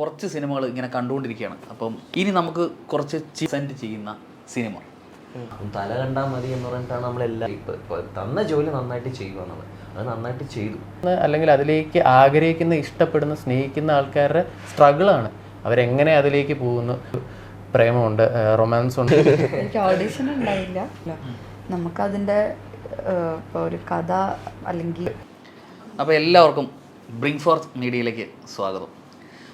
കുറച്ച് സിനിമകൾ ഇങ്ങനെ കണ്ടുകൊണ്ടിരിക്കുകയാണ്. അപ്പം ഇനി നമുക്ക് കുറച്ച് സെൻഡ് ചെയ്യുന്ന സിനിമ തല കണ്ടാൽ മതി എന്ന് പറഞ്ഞിട്ടാണ് നമ്മളെല്ലാം ഇപ്പൊ ഇപ്പൊ തന്ന ജോലി നന്നായിട്ട് ചെയ്യുക നമ്മൾ അത് നന്നായിട്ട് ചെയ്തു. അല്ലെങ്കിൽ അതിലേക്ക് ആഗ്രഹിക്കുന്ന ഇഷ്ടപ്പെടുന്ന സ്നേഹിക്കുന്ന ആൾക്കാരുടെ സ്ട്രഗിളാണ് അവരെങ്ങനെ അതിലേക്ക് പോകുന്നു? പ്രേമമുണ്ട് റൊമാൻസ് ഉണ്ട്. എനിക്ക് ഓഡീഷൻ ഉണ്ടായില്ല. നമുക്കതിന്റെ ഇപ്പോൾ ഒരു കഥ അല്ലെങ്കിൽ അപ്പോൾ എല്ലാവർക്കും ബ്രിങ് ഫോർ മീഡിയയിലേക്ക് സ്വാഗതം.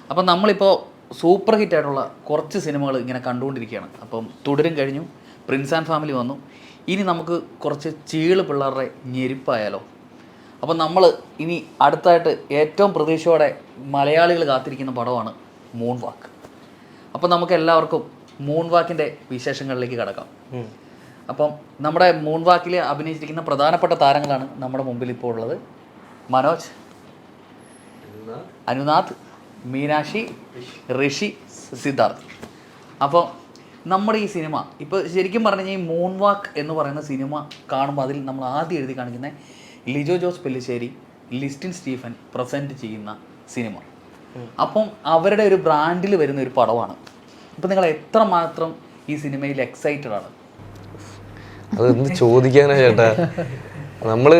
അപ്പം നമ്മളിപ്പോൾ സൂപ്പർ ഹിറ്റ് ആയിട്ടുള്ള കുറച്ച് സിനിമകൾ ഇങ്ങനെ കണ്ടുകൊണ്ടിരിക്കുകയാണ്. അപ്പം തുടരും കഴിഞ്ഞു. പ്രിൻസ് ആൻഡ് ഫാമിലി വന്നു. ഇനി നമുക്ക് കുറച്ച് ചീൾ പിള്ളേരുടെ ഞെരിപ്പായാലോ? അപ്പം നമ്മൾ ഇനി അടുത്തായിട്ട് ഏറ്റവും പ്രതീക്ഷയോടെ മലയാളികൾ കാത്തിരിക്കുന്ന പടമാണ് മൂൺ വാക്ക് അപ്പം നമുക്ക് എല്ലാവർക്കും മൂൺ വാക്കിന്റെ വിശേഷങ്ങളിലേക്ക് കടക്കാം. അപ്പം നമ്മുടെ മൂൺ വാക്കിൽ അഭിനയിച്ചിരിക്കുന്ന പ്രധാനപ്പെട്ട താരങ്ങളാണ് നമ്മുടെ മുമ്പിൽ ഇപ്പോൾ ഉള്ളത്. മനോജ്. അനുനാഥ്. മീനാക്ഷി ഋഷി. സിദ്ധാർത്ഥ്. അപ്പോൾ നമ്മുടെ ഈ സിനിമ ഇപ്പോൾ ശരിക്കും പറഞ്ഞു കഴിഞ്ഞാൽ ഈ മൂൺ വാക്ക് എന്ന് പറയുന്ന സിനിമ കാണുമ്പോൾ അതിൽ നമ്മൾ ആദ്യം എഴുതി കാണിക്കുന്ന ലിജോ ജോസ് പെല്ലിശ്ശേരി ലിസ്റ്റിൻ സ്റ്റീഫൻ പ്രസന്റ് ചെയ്യുന്ന സിനിമ. അപ്പം അവരുടെ ഒരു ബ്രാൻഡിൽ വരുന്ന ഒരു പടമാണ്. അപ്പം നിങ്ങൾ എത്രമാത്രം ഈ സിനിമയിൽ എക്സൈറ്റഡ് ആണ്? അതെന്ത് ചോദിക്കാനാ ചേട്ടാ. നമ്മൾ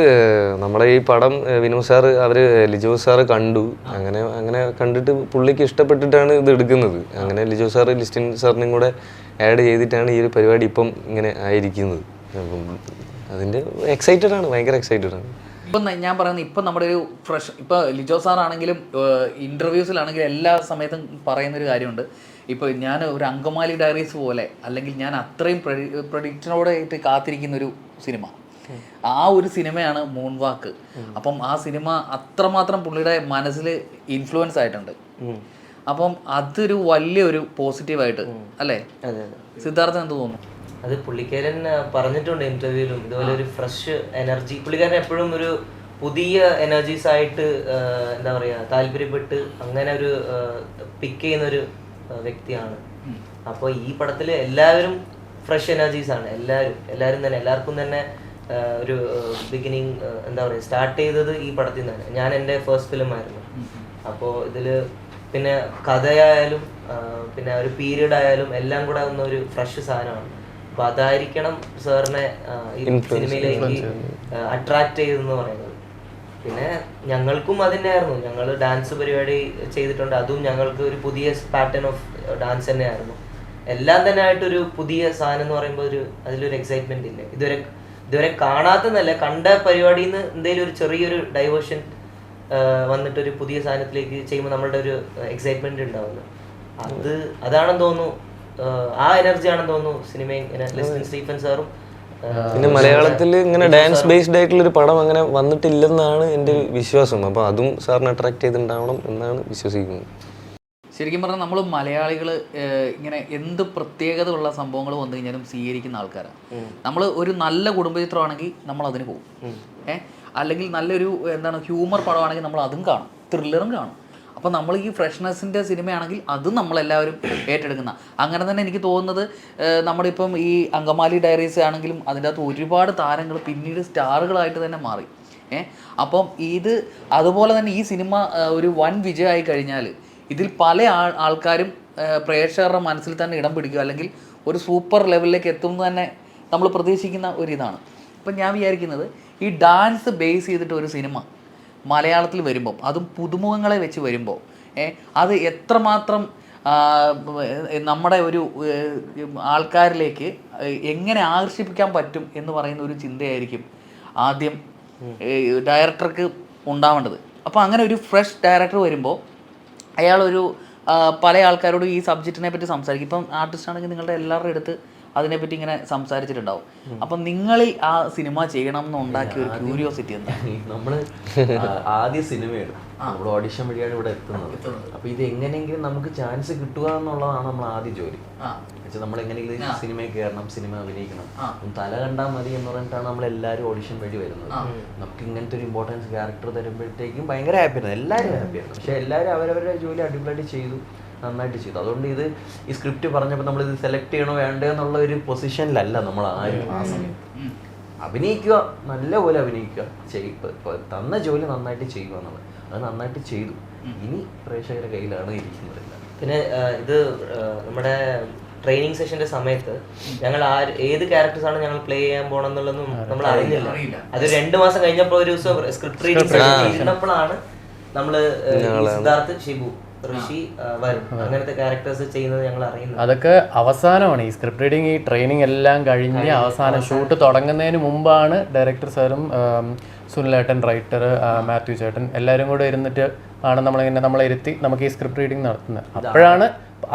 നമ്മളെ ഈ പടം വിനു സാറ് അവർ ലിജോ സാറ് കണ്ടു. അങ്ങനെ അങ്ങനെ കണ്ടിട്ട് പുള്ളിക്ക് ഇഷ്ടപ്പെട്ടിട്ടാണ് ഇത് എടുക്കുന്നത്. അങ്ങനെ ലിജോ സാറ് ലിസ്റ്റിൻ സാറിനും കൂടെ ആഡ് ചെയ്തിട്ടാണ് ഈ ഒരു പരിപാടി ഇപ്പം ഇങ്ങനെ ആയിരിക്കുന്നത്. അതിന്റെ എക്സൈറ്റഡ് ആണ് ഭയങ്കര എക്സൈറ്റഡ് ആണ്. ഇപ്പം ഞാൻ പറയുന്നത് ഇപ്പം നമ്മുടെ ഒരു ഫ്രഷ് ഇപ്പം ലിജോ സാർ ആണെങ്കിലും ഇന്റർവ്യൂസിലാണെങ്കിലും എല്ലാ സമയത്തും പറയുന്നൊരു കാര്യമുണ്ട്. ഇപ്പോൾ ഞാൻ ഒരു അങ്കമാലി ഡയറീസ് പോലെ അല്ലെങ്കിൽ ഞാൻ അത്രയും പ്രൊഡിക്റ്റിനോടായിട്ട് കാത്തിരിക്കുന്ന ഒരു സിനിമ. ആ ഒരു സിനിമയാണ് മൂൺ വാക്ക് അപ്പം ആ സിനിമ അത്രമാത്രം പുള്ളിയുടെ മനസ്സിൽ ഇൻഫ്ലുവൻസ് ആയിട്ടുണ്ട്. അപ്പം അതൊരു വലിയൊരു പോസിറ്റീവായിട്ട് അല്ലേ? സിദ്ധാർത്ഥൻ എന്ത് തോന്നുന്നു? അത് പുള്ളിക്കാരൻ പറഞ്ഞിട്ടുണ്ട് ഇന്റർവ്യൂവിലും ഇതുപോലെ ഒരു ഫ്രഷ് എനർജി പുള്ളിക്കാരൻ എപ്പോഴും ഒരു പുതിയ എനർജീസ് ആയിട്ട് എന്താ പറയാ താല്പര്യപ്പെട്ട് അങ്ങനെ ഒരു പിക്ക് ചെയ്യുന്ന ഒരു വ്യക്തിയാണ്. അപ്പോൾ ഈ പടത്തിൽ എല്ലാവരും ഫ്രഷ് എനർജീസ് ആണ്. എല്ലാവരും. എല്ലാവരും തന്നെ എല്ലാവർക്കും തന്നെ ഒരു ബിഗിനിങ് എന്താ പറയുക സ്റ്റാർട്ട് ചെയ്തത് ഈ പടത്തിൽ നിന്നാണ് ഞാൻ എന്റെ ഫസ്റ്റ് ഫിലിം ആയിരുന്നു. അപ്പോൾ ഇതിൽ പിന്നെ കഥയായാലും പിന്നെ ഒരു പീരീഡ് ആയാലും എല്ലാം കൂടെ വന്ന ഒരു ഫ്രഷ് സാധനമാണ്. അപ്പൊ അതായിരിക്കണം സാറിനെ ഈ സിനിമയിലേക്ക് അട്രാക്ട് ചെയ്തെന്ന് പറയുന്നത്. പിന്നെ ഞങ്ങൾക്കും അതിനായിരുന്നു ഞങ്ങൾ ഡാൻസ് പരിപാടി ചെയ്തിട്ടുണ്ട്. അതും ഞങ്ങൾക്ക് ഒരു പുതിയ പാറ്റേൺ ഓഫ് ഡാൻസ് തന്നെയായിരുന്നു. എല്ലാം തന്നെ ആയിട്ടൊരു പുതിയ സാധനം എന്ന് പറയുമ്പോൾ ഒരു അതിലൊരു എക്സൈറ്റ്മെന്റ് ഇല്ല? ഇതുവരെ ഇതുവരെ കാണാത്തതല്ല. കണ്ട പരിപാടിയിൽ നിന്ന് എന്തെങ്കിലും ഒരു ചെറിയൊരു ഡൈവേർഷൻ വന്നിട്ട് ഒരു പുതിയ സാധനത്തിലേക്ക് ചെയ്യുമ്പോൾ നമ്മളുടെ ഒരു എക്സൈറ്റ്മെന്റ് ഉണ്ടാവുന്നു. അത് അതാണെന്ന് തോന്നുന്നു. ആ എനർജി ആണെന്ന് തോന്നുന്നു സിനിമയും സ്റ്റീഫൻ സാറും പിന്നെ മലയാളത്തിൽ ഇങ്ങനെ ഡാൻസ് ബേസ്ഡ് ആയിട്ടുള്ള ഒരു പടം അങ്ങനെ വന്നിട്ടില്ലെന്നാണ് എന്റെ ഒരു വിശ്വാസം. അപ്പോൾ അതും സാറിനെ അട്രാക്ട് ചെയ്തിട്ടുണ്ടാവണം എന്നാണ് വിശ്വസിക്കുന്നത്. ശരിക്കും പറഞ്ഞാൽ നമ്മൾ മലയാളികൾ ഇങ്ങനെ എന്ത് പ്രത്യേകത ഉള്ള സംഭവങ്ങൾ വന്നു കഴിഞ്ഞാലും സ്വീകരിക്കുന്ന ആൾക്കാരാണ്. നമ്മൾ ഒരു നല്ല കുടുംബചിത്രമാണെങ്കിൽ നമ്മൾ അതിന് പോകും ഏഹ് അല്ലെങ്കിൽ നല്ലൊരു എന്താണ് ഹ്യൂമർ പടമാണെങ്കിൽ നമ്മൾ അതും കാണും. ത്രില്ലറും കാണും. അപ്പോൾ നമ്മൾ ഈ ഫ്രഷ്നെസ്സിന്റെ സിനിമയാണെങ്കിൽ അതും നമ്മളെല്ലാവരും ഏറ്റെടുക്കുന്ന. അങ്ങനെ തന്നെ എനിക്ക് തോന്നുന്നത് നമ്മളിപ്പം ഈ അങ്കമാലി ഡയറീസ് ആണെങ്കിലും അതിന്റെ അകത്ത് ഒരുപാട് താരങ്ങൾ പിന്നീട് സ്റ്റാറുകളായിട്ട് തന്നെ മാറി. ഏഹ് അപ്പം ഇത് അതുപോലെ തന്നെ ഈ സിനിമ ഒരു വൻ വിജയമായി കഴിഞ്ഞാൽ ഇതിൽ പല ആൾ ആൾക്കാരും പ്രേക്ഷകരുടെ മനസ്സിൽ തന്നെ ഇടം പിടിക്കുക അല്ലെങ്കിൽ ഒരു സൂപ്പർ ലെവലിലേക്ക് എത്തുമെന്ന് തന്നെ നമ്മൾ പ്രതീക്ഷിക്കുന്ന ഒരിതാണ് അപ്പം ഞാൻ വിചാരിക്കുന്നത് ഈ ഡാൻസ് ബേസ് ചെയ്തിട്ട് ഒരു സിനിമ മലയാളത്തിൽ വരുമ്പോൾ അതും പുതുമുഖങ്ങളെ വെച്ച് വരുമ്പോൾ അത് എത്രമാത്രം നമ്മുടെ ഒരു ആൾക്കാരിലേക്ക് എങ്ങനെ ആകർഷിപ്പിക്കാൻ പറ്റും എന്ന് പറയുന്ന ഒരു ചിന്തയായിരിക്കും ആദ്യം ഡയറക്ടർക്ക് ഉണ്ടാവേണ്ടത്. അപ്പോൾ അങ്ങനെ ഒരു ഫ്രഷ് ഡയറക്ടർ വരുമ്പോൾ അയാളൊരു പല ആൾക്കാരോടും ഈ സബ്ജക്റ്റിനെ പറ്റി സംസാരിക്കും. ഇപ്പം ആർട്ടിസ്റ്റ് ആണെങ്കിൽ നിങ്ങളുടെ എല്ലാവരുടെ അടുത്ത് അതിനെപ്പറ്റി ഇങ്ങനെ സംസാരിച്ചിട്ടുണ്ടാവും. അപ്പം നിങ്ങളിൽ ആ സിനിമ ചെയ്യണം എന്ന് ഉണ്ടാക്കിയ ഒരു ക്യൂരിയോസിറ്റി എന്താ? നമ്മൾ ആദ്യ സിനിമയാണ്. നമ്മൾ ഓഡിഷൻ വഴിയാണ് ഇവിടെ എത്തുന്നത്. അപ്പൊ ഇത് എങ്ങനെയെങ്കിലും നമുക്ക് ചാൻസ് കിട്ടുക എന്നുള്ളതാണ് നമ്മൾ ആദ്യ ജോലി. വെച്ചാൽ നമ്മൾ എങ്ങനെയെങ്കിലും സിനിമയിൽ കയറണം സിനിമ അഭിനയിക്കണം. തല കണ്ടാൽ മതി എന്ന് പറഞ്ഞിട്ടാണ് നമ്മൾ എല്ലാവരും ഓഡിഷൻ വഴി വരുന്നത്. നമുക്ക് ഇങ്ങനത്തെ ഒരു ഇമ്പോർട്ടൻസ് ക്യാരക്ടർ തരുമ്പോഴത്തേക്കും ഭയങ്കര ഹാപ്പിയാണ് എല്ലാവരും ഹാപ്പിയാണ് പക്ഷെ എല്ലാവരും അവരവരുടെ ജോലി അടിപൊളിയായിട്ട് ചെയ്തു. നന്നായിട്ട് ചെയ്തു. അതുകൊണ്ട് ഇത് ഈ സ്ക്രിപ്റ്റ് പറഞ്ഞപ്പോൾ നമ്മൾ ഇത് സെലക്ട് ചെയ്യണോ വേണ്ടോ എന്നുള്ള ഒരു പൊസിഷനിലല്ല നമ്മൾ ആരും ആ സമയത്ത് അഭിനയിക്കുക നല്ലപോലെ അഭിനയിക്കുക ചെയ് ഇപ്പൊ- ഇപ്പൊ തന്ന ജോലി നന്നായിട്ട് ചെയ്യുക എന്നുള്ളത്. അത് നന്നായിട്ട് ചെയ്തു. ഇനി പ്രേക്ഷകരുടെ കയ്യിലാണ് ഇരിക്കുന്നത്. പിന്നെ ഇത് നമ്മുടെ ട്രെയിനിങ് സെഷന്റെ സമയത്ത് ഞങ്ങൾ ആ ഏത് ക്യാരക്ടേഴ്സ് ആണ് ഞങ്ങൾ പ്ലേ ചെയ്യാൻ പോണെന്നുള്ളതൊന്നും നമ്മൾ അറിഞ്ഞില്ല അത് രണ്ടു മാസം കഴിഞ്ഞപ്പോൾ ഒരു ദിവസം സ്ക്രിപ്റ്റ് റീഡിംഗ് സെഷൻ ഇരുന്നപ്പോഴാണ് ഈ സിദ്ധാർത്ഥ് ഷിബു ഋഷി വരും. അങ്ങനത്തെ ക്യാരക്ടേഴ്സ് ചെയ്യുന്നത് ഞങ്ങൾ അറിയുന്നത് അതൊക്കെ അവസാനമാണ്. ഈ സ്ക്രിപ്റ്റ് റീഡിങ് ഈ ട്രെയിനിങ് എല്ലാം കഴിഞ്ഞ് അവസാനം ഷൂട്ട് തുടങ്ങുന്നതിന് മുമ്പാണ് ഡയറക്ടർ സാറും സുനിലേട്ടൻ റൈറ്റർ മാത്യു ചേട്ടൻ എല്ലാവരും കൂടെ ഇരുന്നിട്ട് ആണ് നമ്മളിങ്ങനെ നമ്മളെ ഇരുത്തി നമുക്ക് ഈ സ്ക്രിപ്റ്റ് റീഡിങ് നടത്തുന്നത്. അപ്പോഴാണ്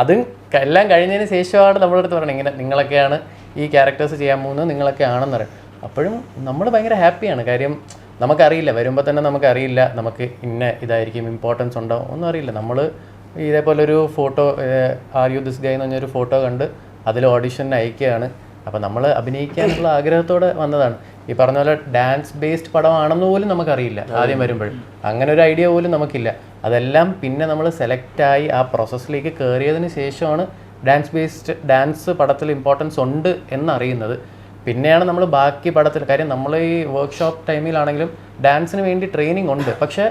അതും എല്ലാം കഴിഞ്ഞതിന് ശേഷമാണ് നമ്മളെ അടുത്ത് പറയുന്നത്. ഇങ്ങനെ നിങ്ങളൊക്കെയാണ് ഈ ക്യാരക്ടേഴ്സ് ചെയ്യാൻ പോകുന്നത് നിങ്ങളൊക്കെ ആണെന്ന് പറയും അപ്പോഴും നമ്മൾ ഭയങ്കര ഹാപ്പിയാണ് കാര്യം നമുക്കറിയില്ല വരുമ്പോൾ തന്നെ നമുക്കറിയില്ല നമുക്ക് ഇന്ന ഇതായിരിക്കും ഇമ്പോർട്ടൻസ് ഉണ്ടോ? ഒന്നും അറിയില്ല. നമ്മൾ ഇതേപോലെ ഒരു photo are you this guy എന്ന് പറഞ്ഞൊരു ഫോട്ടോ കണ്ട് അതിൽ ഓഡിഷന് അയക്കുകയാണ്. അപ്പോൾ നമ്മൾ അഭിനയിക്കാനുള്ള ആഗ്രഹത്തോടെ വന്നതാണ്. ഈ പറഞ്ഞ പോലെ ഡാൻസ് ബേസ്ഡ് പടമാണെന്ന് പോലും നമുക്കറിയില്ല ആദ്യം വരുമ്പോൾ അങ്ങനെ ഒരു ഐഡിയ പോലും നമുക്കില്ല. അതെല്ലാം പിന്നെ നമ്മൾ സെലക്റ്റായി ആ പ്രോസസ്സിലേക്ക് കയറിയതിന് ശേഷമാണ് ഡാൻസ് ബേസ്ഡ് ഡാൻസ് പടത്തിൽ ഇമ്പോർട്ടൻസ് ഉണ്ട് എന്നറിയുന്നത്. പിന്നെയാണ് നമ്മൾ ബാക്കി പടത്തിൽ കാര്യം നമ്മൾ ഈ വർക്ക്ഷോപ്പ് ടൈമിലാണെങ്കിലും ഡാൻസിന് വേണ്ടി ട്രെയിനിങ് ഉണ്ട്. പക്ഷേ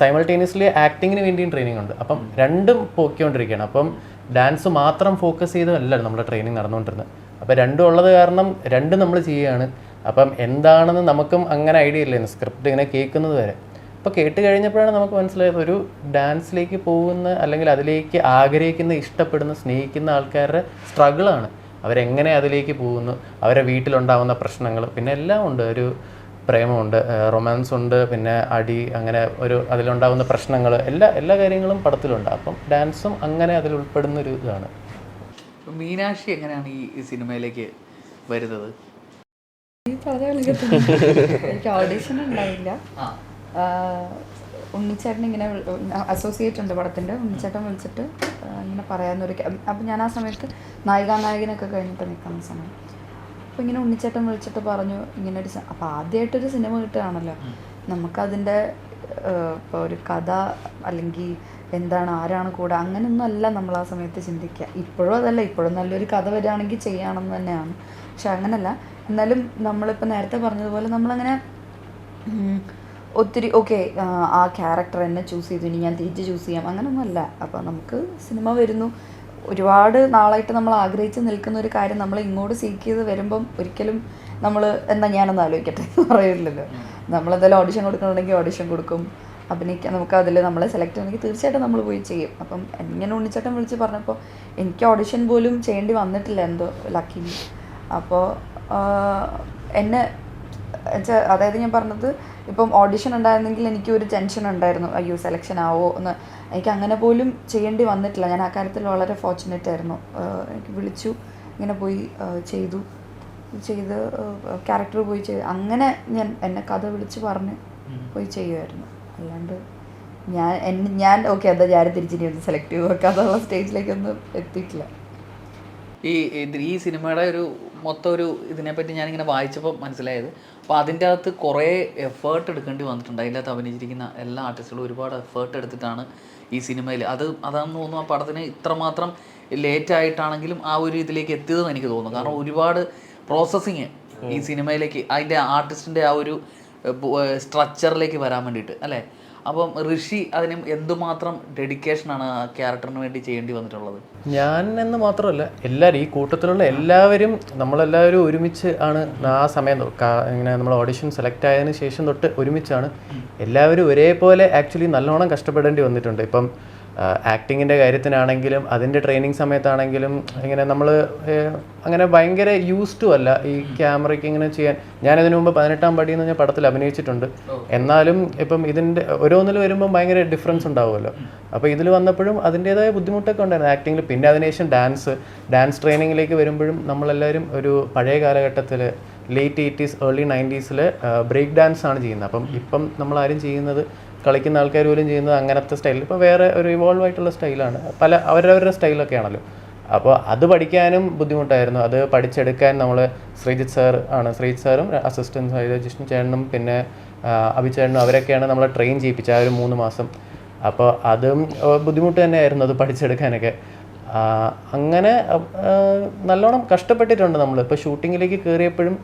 സൈമൾട്ടേനിയസ്ലി ആക്ടിങ്ങിന് വേണ്ടിയും ട്രെയിനിങ് ഉണ്ട്. അപ്പം രണ്ടും പോയിക്കൊണ്ടിരിക്കുകയാണ് അപ്പം ഡാൻസ് മാത്രം ഫോക്കസ് ചെയ്തല്ല നമ്മുടെ ട്രെയിനിങ് നടന്നുകൊണ്ടിരുന്നത്. അപ്പോൾ രണ്ടും ഉള്ളത് കാരണം രണ്ടും നമ്മൾ ചെയ്യുകയാണ്. അപ്പം എന്താണെന്ന് നമുക്കും അങ്ങനെ ഐഡിയ ഇല്ലായിരുന്നു സ്ക്രിപ്റ്റ് ഇങ്ങനെ കേൾക്കുന്നത് വരെ. അപ്പോൾ കേട്ട് കഴിഞ്ഞപ്പോഴാണ് നമുക്ക് മനസ്സിലായത് ഒരു ഡാൻസിലേക്ക് പോകുന്ന അല്ലെങ്കിൽ അതിലേക്ക് ആഗ്രഹിക്കുന്ന ഇഷ്ടപ്പെടുന്ന സ്നേഹിക്കുന്ന ആൾക്കാരുടെ സ്ട്രഗിളാണ് അവരെങ്ങനെ അതിലേക്ക് പോകുന്നു അവരെ വീട്ടിലുണ്ടാവുന്ന പ്രശ്നങ്ങൾ പിന്നെ എല്ലാം ഉണ്ട്. ഒരു പ്രേമമുണ്ട് റൊമാൻസ് ഉണ്ട് പിന്നെ അടി അങ്ങനെ ഒരു അതിലുണ്ടാവുന്ന പ്രശ്നങ്ങൾ എല്ലാ എല്ലാ കാര്യങ്ങളും പടത്തിലുണ്ട്. അപ്പം ഡാൻസും അങ്ങനെ അതിൽ ഉൾപ്പെടുന്ന ഒരു ഇതാണ്. മീനാക്ഷി എങ്ങനെയാണ് ഈ സിനിമയിലേക്ക് വരുന്നത്? എനിക്ക് ഓഡിഷൻ ഉണ്ടായില്ല. ഉണ്ണിച്ചേട്ടൻ ഇങ്ങനെ അസോസിയേറ്റ് ഉണ്ട് പടത്തിന്റെ. ഉണ്ണിച്ചേട്ടൻ വിളിച്ചിട്ട് ഇങ്ങനെ പറയാമെന്നൊരു അപ്പം ഞാൻ ആ സമയത്ത് നായികാ നായകനൊക്കെ കഴിഞ്ഞിട്ട് നിൽക്കുന്ന സമയം. അപ്പോൾ ഇങ്ങനെ ഉണ്ണിച്ചേട്ടൻ വിളിച്ചിട്ട് പറഞ്ഞു ഇങ്ങനെ ഒരു അപ്പോൾ ആദ്യമായിട്ടൊരു സിനിമ കിട്ടുകയാണല്ലോ. നമുക്കതിന്റെ ഇപ്പോൾ ഒരു കഥ അല്ലെങ്കിൽ എന്താണ് ആരാണ് കൂടെ അങ്ങനെയൊന്നും അല്ല നമ്മൾ ആ സമയത്ത് ചിന്തിക്കുക. ഇപ്പോഴും അതല്ല ഇപ്പോഴും നല്ലൊരു കഥ വരികയാണെങ്കിൽ ചെയ്യണമെന്ന് തന്നെയാണ്. പക്ഷെ അങ്ങനല്ല. എന്നാലും നമ്മളിപ്പോൾ നേരത്തെ പറഞ്ഞതുപോലെ നമ്മളങ്ങനെ ഒത്തിരി ഓക്കെ ആ ക്യാരക്ടർ എന്നെ ചൂസ് ചെയ്തു. ഇനി ഞാൻ തിരിച്ച് ചൂസ് ചെയ്യാം. അങ്ങനെയൊന്നുമല്ല അപ്പോൾ നമുക്ക് സിനിമ വരുന്നു. ഒരുപാട് നാളായിട്ട് നമ്മൾ ആഗ്രഹിച്ച് നിൽക്കുന്ന ഒരു കാര്യം നമ്മൾ ഇങ്ങോട്ട് സീക്ക് ചെയ്ത് വരുമ്പം ഒരിക്കലും നമ്മൾ എന്താ ഞാനൊന്ന് ആലോചിക്കട്ടെ എന്ന് പറയില്ലല്ലോ നമ്മളെന്തായാലും ഓഡിഷൻ കൊടുക്കണമെങ്കിൽ ഓഡിഷൻ കൊടുക്കും. അഭിനയിക്കാൻ നമുക്ക് അതിൽ നമ്മളെ സെലക്ട് ചെയ്യണമെങ്കിൽ തീർച്ചയായിട്ടും നമ്മൾ പോയി ചെയ്യും. അപ്പം ഇങ്ങനെ ഉണ്ണിച്ചേട്ടൻ വിളിച്ച് പറഞ്ഞപ്പോൾ എനിക്ക് ഓഡിഷൻ പോലും ചെയ്യേണ്ടി വന്നിട്ടില്ല എന്തോ ലക്കി അപ്പോൾ എന്നെ അതായത് ഞാൻ പറഞ്ഞത് ഇപ്പം ഓഡിഷൻ ഉണ്ടായിരുന്നെങ്കിൽ എനിക്ക് ഒരു ടെൻഷൻ ഉണ്ടായിരുന്നു. അയ്യോ സെലക്ഷൻ ആവോ എന്ന്. എനിക്ക് അങ്ങനെ പോലും ചെയ്യേണ്ടി വന്നിട്ടില്ല. ഞാൻ ആ കാര്യത്തിൽ വളരെ ഫോർച്ചുനേറ്റ് ആയിരുന്നു. എനിക്ക് വിളിച്ചു. ഇങ്ങനെ പോയി ചെയ്തു. ചെയ്ത് ക്യാരക്ടർ പോയി ചെയ്തു. അങ്ങനെ ഞാൻ എന്നെ കഥ വിളിച്ച് പറഞ്ഞ് പോയി ചെയ്യുമായിരുന്നു അല്ലാണ്ട് ഞാൻ എന്നെ ഞാൻ ഓക്കെ എന്താ ഞാൻ തിരിച്ചിനി ഒന്ന് സെലക്ട് ചെയ്തു കഥ സ്റ്റേജിലേക്കൊന്നും എത്തിയിട്ടില്ല. ഈ ഈ സിനിമയുടെ ഒരു മൊത്തം ഒരു ഇതിനെപ്പറ്റി ഞാനിങ്ങനെ വായിച്ചപ്പോൾ മനസ്സിലായത്. അപ്പോൾ അതിന്റെ അകത്ത് കുറേ എഫേർട്ട് എടുക്കേണ്ടി വന്നിട്ടുണ്ട്. അതിന്റെ അകത്ത് അഭിനയിച്ചിരിക്കുന്ന എല്ലാ ആർട്ടിസ്റ്റുകളും ഒരുപാട് എഫേർട്ട് എടുത്തിട്ടാണ് ഈ സിനിമയിൽ അത് അതാണെന്ന് തോന്നുന്നു ആ പടത്തിന് ഇത്രമാത്രം ലേറ്റ് ആയിട്ടാണെങ്കിലും ആ ഒരു ഇതിലേക്ക് എത്തിയതെന്ന് എനിക്ക് തോന്നുന്നു. കാരണം ഒരുപാട് പ്രോസസ്സിങ് ഈ സിനിമയിലേക്ക് അതിന്റെ ആർട്ടിസ്റ്റിന്റെ ആ ഒരു സ്ട്രക്ചറിലേക്ക് വരാൻ വേണ്ടിയിട്ട് അല്ലേ? അപ്പം ഋഷി അതിന് എന്തുമാത്രം ഡെഡിക്കേഷനാണ് ആ ക്യാരക്ടറിന് വേണ്ടി ചെയ്യേണ്ടി വന്നിട്ടുള്ളത്? ഞാൻ എന്ന് മാത്രമല്ല എല്ലാവരും ഈ കൂട്ടത്തിലുള്ള എല്ലാവരും നമ്മളെല്ലാവരും ഒരുമിച്ച് ആണ് ആ സമയം ഇങ്ങനെ നമ്മൾ ഓഡിഷൻ സെലക്ട് ആയതിനു ശേഷം തൊട്ട് ഒരുമിച്ചാണ് എല്ലാവരും ഒരേപോലെ ആക്ച്വലി നല്ലോണം കഷ്ടപ്പെടേണ്ടി വന്നിട്ടുണ്ട്. ഇപ്പം ആക്ടിങ്ങിന്റെ കാര്യത്തിനാണെങ്കിലും അതിന്റെ ട്രെയിനിങ് സമയത്താണെങ്കിലും ഇങ്ങനെ നമ്മൾ അങ്ങനെ ഭയങ്കര യൂസ് ടു അല്ല ഈ ക്യാമറയ്ക്ക് ഇങ്ങനെ ചെയ്യാൻ. ഞാനതിനു മുമ്പ് പതിനെട്ടാം പടി എന്ന് പറഞ്ഞ പടത്തിൽ അഭിനയിച്ചിട്ടുണ്ട്. എന്നാലും ഇപ്പം ഇതിന്റെ ഓരോന്നിൽ വരുമ്പം ഭയങ്കര ഡിഫറൻസ് ഉണ്ടാവുമല്ലോ. അപ്പോൾ ഇതിൽ വന്നപ്പോഴും അതിന്റേതായ ബുദ്ധിമുട്ടൊക്കെ ഉണ്ടായിരുന്നു ആക്ടിങ്ങിൽ പിന്നെ അതിനുശേഷം ഡാൻസ് ഡാൻസ് ട്രെയിനിങ്ങിലേക്ക് വരുമ്പോഴും നമ്മളെല്ലാവരും ഒരു പഴയ കാലഘട്ടത്തിൽ ലേറ്റ് എയ്റ്റീസ് ഏർലി നയന്റീസിൽ ബ്രേക്ക് ഡാൻസ് ആണ് ചെയ്യുന്നത്. അപ്പം ഇപ്പം നമ്മളാരും ചെയ്യുന്നത് കളിക്കുന്ന ആൾക്കാർ പോലും ചെയ്യുന്നത് അങ്ങനത്തെ സ്റ്റൈലിൽ ഇപ്പോൾ വേറെ ഒരു ഇവോൾവ് ആയിട്ടുള്ള സ്റ്റൈലാണ് പല അവരവരുടെ സ്റ്റൈലൊക്കെ ആണല്ലോ. അപ്പോൾ അത് പഠിക്കാനും ബുദ്ധിമുട്ടായിരുന്നു. അത് പഠിച്ചെടുക്കാൻ നമ്മൾ ശ്രീജിത്ത് സാർ ആണ്. ശ്രീജിത്ത് സാറും അസിസ്റ്റൻസ് ജിഷ്ണു ചേട്ടനും പിന്നെ അഭിചേട്ടനും അവരൊക്കെയാണ് നമ്മളെ ട്രെയിൻ ചെയ്യിപ്പിച്ചത് ആ ഒരു മൂന്ന് മാസം. അപ്പോൾ അതും ബുദ്ധിമുട്ട് തന്നെയായിരുന്നു അത് പഠിച്ചെടുക്കാനൊക്കെ. അങ്ങനെ നല്ലോണം കഷ്ടപ്പെട്ടിട്ടുണ്ട് നമ്മൾ ഇപ്പോൾ ഷൂട്ടിങ്ങിലേക്ക് കയറിയപ്പോഴും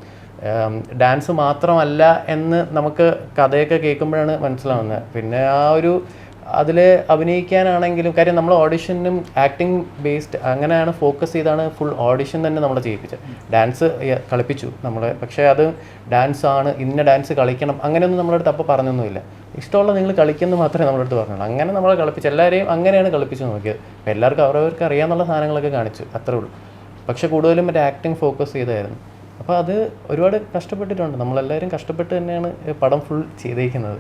ഡാൻസ് മാത്രമല്ല എന്ന് നമുക്ക് കഥയൊക്കെ കേൾക്കുമ്പോഴാണ് മനസ്സിലാവുന്നത്. പിന്നെ ആ ഒരു അതിൽ അഭിനയിക്കാനാണെങ്കിലും കാര്യം നമ്മൾ ഓഡിഷനും ആക്ടിങ് ബേസ്ഡ് അങ്ങനെയാണ് ഫോക്കസ് ചെയ്താണ് ഫുൾ ഓഡിഷൻ തന്നെ നമ്മൾ ചെയ്യിപ്പിച്ചത്. ഡാൻസ് കളിപ്പിച്ചു നമ്മൾ പക്ഷേ അത് ഡാൻസ് ആണ് ഇന്ന ഡാൻസ് കളിക്കണം അങ്ങനെയൊന്നും നമ്മളടുത്ത് അപ്പോൾ പറഞ്ഞൊന്നുമില്ല. ഇഷ്ടമുള്ള നിങ്ങൾ കളിക്കുന്നു മാത്രമേ നമ്മളടുത്ത് പറഞ്ഞുള്ളൂ. അങ്ങനെ നമ്മൾ കളിപ്പിച്ചു. എല്ലാവരെയും അങ്ങനെയാണ് കളിപ്പിച്ച് നോക്കിയത്. അപ്പോൾ എല്ലാവർക്കും അവരവർക്ക് അറിയാമെന്നുള്ള സാധനങ്ങളൊക്കെ കാണിച്ചു. അത്രേ ഉള്ളൂ. പക്ഷേ കൂടുതലും മറ്റേ ആക്ടിങ് ഫോക്കസ് ചെയ്തായിരുന്നു അപ്പോൾ അത് ഒരുപാട് കഷ്ടപ്പെട്ടിട്ടുണ്ട്. നമ്മളെല്ലാവരും കഷ്ടപ്പെട്ട് തന്നെയാണ് പടം ഫുൾ ചെയ്തേക്കുന്നത്.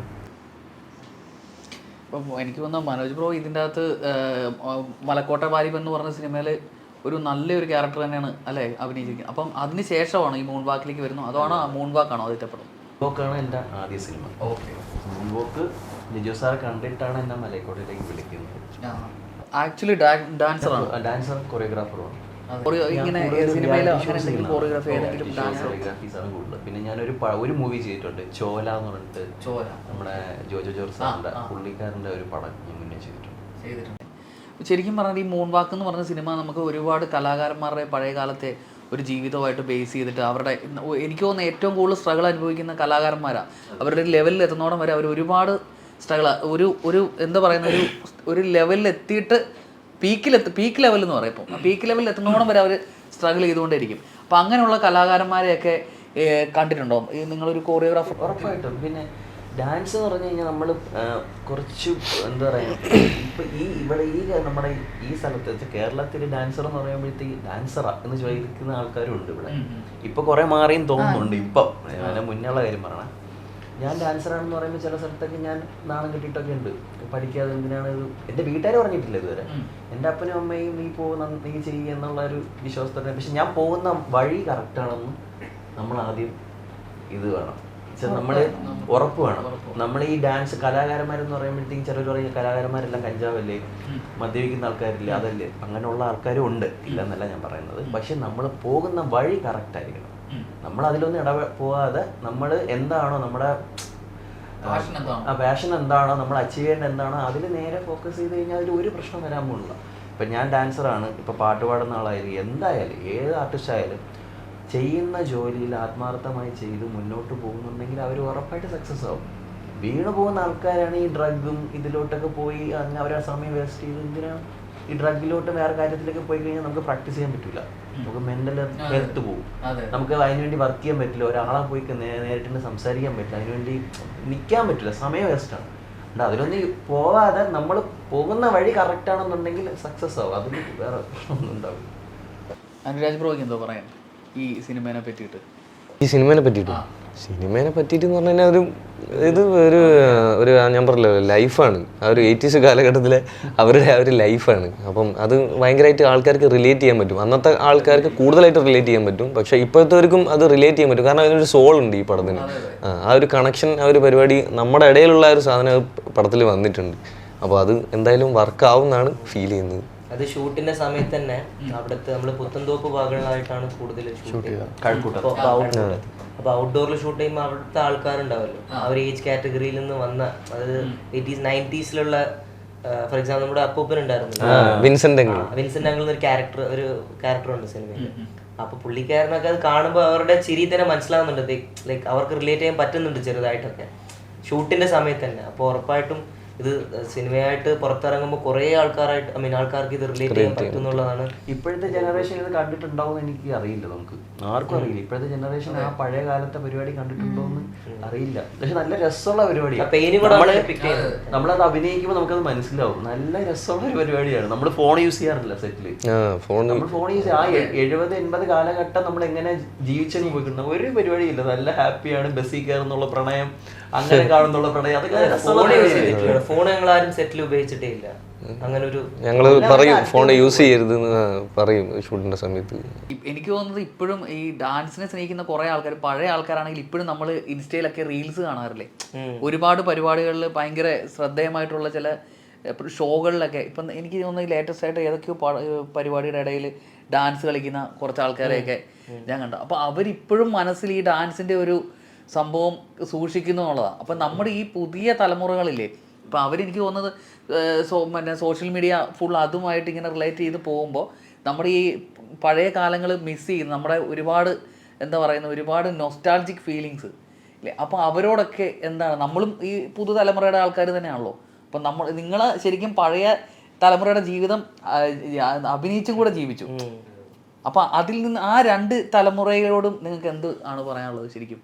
ഇപ്പം എനിക്ക് തോന്നുന്നു മനോജ് ബ്രോ ഇതിന്റെ അകത്ത് മലക്കോട്ട വാലിബ് എന്ന് പറഞ്ഞ സിനിമയിൽ ഒരു നല്ലൊരു ക്യാരക്ടർ തന്നെയാണ് അല്ലേ അഭിനയിച്ചിരിക്കുന്നത്. അപ്പം അതിന് ശേഷമാണ് ഈ മൂൺ വാക്കിലേക്ക് വരുന്നത് അതാണോ ആ മൂൺ വാക്കാണോ അത് ഇഷ്ടപ്പെടും ബോക്കാണ് എന്റെ ആദ്യ സിനിമ. ഓക്കെ. മൂൺവോക്ക് ലിജോ സാർ കണ്ടിട്ടാണ് എന്നെ മലക്കോട്ടയിലേക്ക് വിളിക്കുന്നത്. ആക്ച്വലി ഡാൻസർ ആണ് ഡാൻസർ കൊറിയോഗ്രാഫറുമാണ് ഇങ്ങനെ സിനിമയിലോ കൊറിയോഗ്രാഫി ഏതെങ്കിലും കൂടുതൽ. പിന്നെ ഞാനൊരു ഒരു മൂവി ചെയ്തിട്ടുണ്ട്. ചോല എന്ന് പറഞ്ഞിട്ട് ചോല. നമ്മുടെ ജോജോ ജോർജ് സാറിന്റെ പുള്ളിക്കാരന്റെ ഒരു പടം ഞാൻ മുന്നേ ചെയ്തിട്ടുണ്ട്. ചെയ്തിട്ടുണ്ട്. ശരിക്കും പറഞ്ഞാൽ ഈ മൂൺ വാക്ക് എന്ന് പറഞ്ഞ സിനിമ നമുക്ക് ഒരുപാട് കലാകാരന്മാരുടെ പഴയ കാലത്തെ ഒരു ജീവിതമായിട്ട് ബേസ് ചെയ്തിട്ട് അവരുടെ എനിക്ക് തോന്നുന്ന ഏറ്റവും കൂടുതൽ സ്ട്രഗിൾ അനുഭവിക്കുന്ന കലാകാരന്മാരാണ് അവരുടെ ലെവലിൽ എത്തുന്നോടം വരെ അവർ ഒരുപാട് സ്ട്രഗിൾ ഒരു ഒരു എന്താ പറയുന്ന ഒരു ഒരു ലെവലിൽ എത്തിയിട്ട് പീക്കിലെത്തി പീക്ക് ലെവൽ എന്ന് പറയും ഇപ്പം. പീക്ക് ലെവലിൽ എത്തുന്നോണം വരെ അവർ സ്ട്രഗിൾ ചെയ്തുകൊണ്ടേയിരിക്കും. അപ്പം അങ്ങനെയുള്ള കലാകാരന്മാരെയൊക്കെ കണ്ടിട്ടുണ്ടോ? ഈ നിങ്ങളൊരു കോറിയോഗ്രാഫർ ഉറപ്പായിട്ടും. പിന്നെ ഡാൻസ് എന്ന് പറഞ്ഞു കഴിഞ്ഞാൽ നമ്മൾ കുറച്ച് എന്താ പറയുക ഇപ്പം ഈ ഇവിടെ ഈ നമ്മുടെ ഈ സ്ഥലത്ത് വെച്ചാൽ കേരളത്തിൽ ഡാൻസർ എന്ന് പറയുമ്പോഴത്തേക്ക് ഡാൻസറാ എന്ന് ചോദിക്കുന്ന ആൾക്കാരും ഉണ്ട് ഇവിടെ ഇപ്പൊ കുറെ മാറിയും തോന്നുന്നുണ്ട് ഇപ്പം. മുന്നേ ഉള്ള കാര്യം പറയണേ. ഞാൻ ഡാൻസർ ആണെന്ന് പറയുമ്പോൾ ചില സ്ഥലത്തൊക്കെ ഞാൻ നാണം കിട്ടിയിട്ടൊക്കെ ഉണ്ട്. പഠിക്കാതെ എന്തിനാണ് എന്റെ വീട്ടുകാർ പറഞ്ഞിട്ടില്ല ഇതുവരെ. എന്റെ അപ്പനും അമ്മയും നീ പോകുന്ന നീ ചെയ്യുക എന്നുള്ള ഒരു വിശ്വാസത്തോടെ പക്ഷെ ഞാൻ പോകുന്ന വഴി കറക്റ്റാണെന്ന് നമ്മൾ ആദ്യം ഇത് വേണം. നമ്മൾ ഉറപ്പ് വേണം. നമ്മൾ ഈ ഡാൻസ് കലാകാരന്മാരെന്ന് പറയുമ്പോഴത്തേക്കും ചിലർ പറയും കലാകാരന്മാരെല്ലാം കഞ്ചാവല്ലേ? മദ്യപിക്കുന്ന ആൾക്കാരില്ലേ. അതല്ലേ? അങ്ങനെയുള്ള ആൾക്കാരും ഉണ്ട്. ഇല്ലെന്നല്ല ഞാൻ പറയുന്നത്. പക്ഷെ നമ്മൾ പോകുന്ന വഴി കറക്റ്റ് ആയിരിക്കണം. നമ്മൾ അതിലൊന്നും ഇടപെ പോവാതെ നമ്മൾ എന്താണോ നമ്മുടെ? ആ പാഷൻ എന്താണോ നമ്മൾ അച്ചീവ് ചെയ്യേണ്ട എന്താണോ അതിൽ നേരെ ഫോക്കസ് ചെയ്ത് കഴിഞ്ഞാൽ അതിൽ ഒരു പ്രശ്നം വരാൻ പോകുന്നില്ല ഇപ്പം ഞാൻ ഡാൻസറാണ് ഇപ്പം പാട്ട് പാടുന്ന ആളായാലും എന്തായാലും ഏത് ആർട്ടിസ്റ്റ് ആയാലും ചെയ്യുന്ന ജോലിയിൽ ആത്മാർത്ഥമായി ചെയ്ത് മുന്നോട്ട് പോകുന്നുണ്ടെങ്കിൽ അവർ ഉറപ്പായിട്ട് സക്സസ് ആവും. വീണ് പോകുന്ന ആൾക്കാരാണ് ഈ ഡ്രഗും ഇതിലോട്ടൊക്കെ പോയി അങ്ങനെ അവരെ സമയം വേസ്റ്റ് ചെയ്ത് എന്തിനാണ് ഈ ഡ്രഗിലോട്ട് വേറെ കാര്യത്തിലേക്ക് പോയി കഴിഞ്ഞാൽ നമുക്ക് പ്രാക്ടീസ് ചെയ്യാൻ പറ്റില്ല നമുക്ക് മെന്റൽ ഹെൽത്ത് പോകും നമുക്ക് നമുക്ക് അതിനുവേണ്ടി വർക്ക് ചെയ്യാൻ പറ്റില്ല. ഒരാളെ പോയി നേരിട്ട് സംസാരിക്കാൻ പറ്റില്ല. അതിനുവേണ്ടി നിൽക്കാൻ പറ്റില്ല. സമയം വേസ്റ്റാണ് ഉണ്ട് അതിലൊന്നും പോവാതെ നമ്മൾ പോകുന്ന വഴി കറക്റ്റ് ആണെന്നുണ്ടെങ്കിൽ സക്സസ് ആവും. അതിൽ വേറെ പ്രശ്നമൊന്നും ഉണ്ടാവില്ല. അനുരാജ് ബ്രോയ്ക്ക് എന്തോ പറയാൻ ഈ സിനിമേനെ പറ്റിയിട്ട്. ഈ സിനിമേനെ പറ്റിയിട്ട്? സിനിമേനെ പറ്റിയിട്ട് എന്ന് പറഞ്ഞു കഴിഞ്ഞാൽ ഒരു ഇത് ഒരു ഒരു ഞാൻ പറഞ്ഞല്ലോ ലൈഫാണ്. ആ ഒരു എയ്റ്റീസ് കാലഘട്ടത്തിലെ അവരുടെ ആ ഒരു ലൈഫാണ്. അപ്പം അത് ഭയങ്കരമായിട്ട് ആൾക്കാർക്ക് റിലേറ്റ് ചെയ്യാൻ പറ്റും. അന്നത്തെ ആൾക്കാർക്ക് കൂടുതലായിട്ട് റിലേറ്റ് ചെയ്യാൻ പറ്റും. പക്ഷേ ഇപ്പോഴത്തെവർക്കും അത് റിലേറ്റ് ചെയ്യാൻ പറ്റും. കാരണം അതിനൊരു സോൾ ഉണ്ട് ഈ പടത്തിന്. ആ ഒരു കണക്ഷൻ ആ ഒരു പരിപാടി നമ്മുടെ ഇടയിലുള്ള ഒരു സാധനം പടത്തിൽ വന്നിട്ടുണ്ട്. അപ്പോൾ അത് എന്തായാലും വർക്കാവും എന്നാണ് ഫീൽ ചെയ്യുന്നത്. അത് ഷൂട്ടിന്റെ സമയത്ത് തന്നെ അവിടുത്തെ നമ്മൾ പുത്തൻതോപ്പ് ഭാഗങ്ങളായിട്ടാണ് കൂടുതൽ ഷൂട്ട് അപ്പൊ ഔട്ട്ഡോറിൽ ഷൂട്ട് ചെയ്യുമ്പോൾ അവിടുത്തെ ആൾക്കാരുണ്ടാവല്ലോ. ആ. ഒരു ഏജ് കാറ്റഗറിയിൽ നിന്ന് വന്ന അതായത് എയ്റ്റീസ് നയന്റീസിലുള്ള ഫോർ എക്സാമ്പിൾ നമ്മുടെ അപ്പൂപ്പൻ ഉണ്ടായിരുന്നു വിൻസെന്റ് വിൻസെന്റ് അങ്കിൾ ഒരു ക്യാരക്ടർ ഒരു ക്യാരക്ടർ ഉണ്ട് സിനിമയിൽ അപ്പൊ പുള്ളിക്കാരനൊക്കെ അത് കാണുമ്പോൾ അവരുടെ ചിരി തന്നെ മനസ്സിലാവുന്നുണ്ട്. ലൈക്ക് അവർക്ക് റിലേറ്റ് ചെയ്യാൻ പറ്റുന്നുണ്ട് ചെറുതായിട്ടൊക്കെ. ഷൂട്ടിന്റെ സമയത്ത് തന്നെ. അപ്പോൾ ഉറപ്പായിട്ടും ഇത് സിനിമയായിട്ട് പുറത്തിറങ്ങുമ്പോൾ കുറേ ആൾക്കാരായിട്ട് ഐ മീൻ ആൾക്കാർക്ക് ഇത് റിലേറ്റ് ചെയ്യാൻ പറ്റും എന്നുള്ളതാണ്. ഇപ്പോഴത്തെ ജനറേഷൻ ഇത് കണ്ടിട്ടുണ്ടാവും എനിക്ക് അറിയില്ല നമുക്ക്. ആർക്കും അറിയില്ല. ഇപ്പോഴത്തെ ജനറേഷൻ ആ പഴയ കാലത്തെ പരിപാടി കണ്ടിട്ടുണ്ടോ എന്ന് അറിയില്ല. പക്ഷെ നല്ല രസമുള്ള പരിപാടിയാണ് ചെയ്യുന്നത്. നമ്മളത് അഭിനയിക്കുമ്പോൾ നമുക്കത് മനസ്സിലാവും. നല്ല രസമുള്ള ഒരു പരിപാടിയാണ്. നമ്മൾ ഫോൺ യൂസ് ചെയ്യാറില്ല സെറ്റിൽ ആ ഫോൺ നമ്മൾ ഫോൺ യൂസ് ആ എഴുപത് എൺപത് കാലഘട്ടം നമ്മൾ എങ്ങനെ ജീവിച്ചെന്ന് പോയിട്ടുണ്ട് ഒരു പരിപാടിയില്ല. നല്ല ഹാപ്പിയാണ് ബസ്സിൽ കയറുന്നുള്ള പ്രണയം. അങ്ങനെ കാണുന്നുള്ള പ്രണയം. അതൊക്കെ ഫോൺ ഞങ്ങൾ ആരും സെറ്റിൽ ഉപയോഗിച്ചിട്ടേ ഇല്ല അങ്ങനെ ഒരു ഞങ്ങൾ പറയും ഫോൺ യൂസ് ചെയ്യരുത് എന്ന് പറയും ഷൂട്ടിന്റെ സമയത്ത്. എനിക്ക് തോന്നുന്നത് ഇപ്പോഴും ഈ ഡാൻസിനെ സ്നേഹിക്കുന്ന കുറെ ആൾക്കാർ പഴയ ആൾക്കാരാണെങ്കിൽ ഇപ്പോഴും നമ്മൾ ഇൻസ്റ്റയിലൊക്കെ റീൽസ് കാണാറില്ലേ? ഒരുപാട് പരിപാടികളിൽ ഭയങ്കര ശ്രദ്ധേയമായിട്ടുള്ള ചില ഷോകളിലൊക്കെ ഇപ്പം എനിക്ക് തോന്നുന്നത് ലേറ്റസ്റ്റ് ആയിട്ട് ഏതൊക്കെയോ പരിപാടിയുടെ ഇടയിൽ ഡാൻസ് കളിക്കുന്ന കുറച്ച് ആൾക്കാരെയൊക്കെ ഞാൻ കണ്ടു. അപ്പോൾ അവരിപ്പോഴും മനസ്സിൽ ഈ ഡാൻസിന്റെ ഒരു സംഭവം സൂക്ഷിക്കുന്നു എന്നുള്ളതാണ്. അപ്പം നമ്മുടെ ഈ പുതിയ തലമുറകളില്ലേ ഇപ്പം അവരെനിക്ക് തോന്നുന്നത് സോ മറ്റേ സോഷ്യൽ മീഡിയ ഫുൾ അതുമായിട്ട് ഇങ്ങനെ റിലേറ്റ് ചെയ്ത് പോകുമ്പോൾ നമ്മുടെ ഈ പഴയ കാലങ്ങൾ മിസ് ചെയ്യുന്നു. നമ്മുടെ ഒരുപാട് എന്താ പറയുന്ന ഒരുപാട് നൊസ്റ്റാൾജിക് ഫീലിങ്സ് അല്ലേ അപ്പോൾ അവരോടൊക്കെ എന്താണ് നമ്മളും ഈ പുതുതലമുറയുടെ ആൾക്കാർ തന്നെയാണല്ലോ. അപ്പം നമ്മൾ നിങ്ങൾ ശരിക്കും പഴയ തലമുറയുടെ ജീവിതം അഭിനയിച്ചും കൂടെ ജീവിച്ചു. അപ്പം അതിൽ നിന്ന് ആ രണ്ട് തലമുറയോടും നിങ്ങൾക്ക് എന്ത് ആണ് പറയാനുള്ളത് ശരിക്കും?